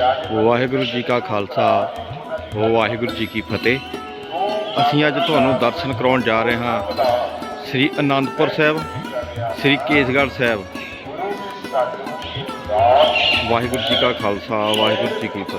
ਵਾਹਿਗੁਰੂ ਜੀ ਕਾ ਖਾਲਸਾ ਵਾਹਿਗੁਰੂ ਜੀ ਕੀ ਫਤਿਹ। ਅਸੀਂ ਅੱਜ ਤੁਹਾਨੂੰ ਦਰਸ਼ਨ ਕਰਾਉਣ ਜਾ ਰਹੇ ਹਾਂ ਸ੍ਰੀ ਅਨੰਦਪੁਰ ਸਾਹਿਬ, ਸ੍ਰੀ ਕੇਸਗੜ੍ਹ ਸਾਹਿਬ। ਵਾਹਿਗੁਰੂ ਜੀ ਕਾ ਖਾਲਸਾ, ਵਾਹਿਗੁਰੂ ਜੀ ਕੀ ਫਤਿਹ।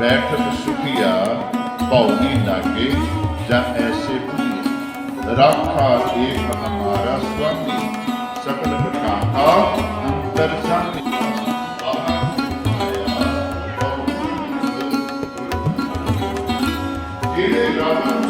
बैठक सुखिया पौनी नागे जा ऐसे पुलिया रक्षा देव हमारा स्वामी सकल प्रकार अंतर ਜਿਹੜੇ Ravan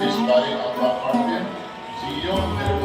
this body of our heart.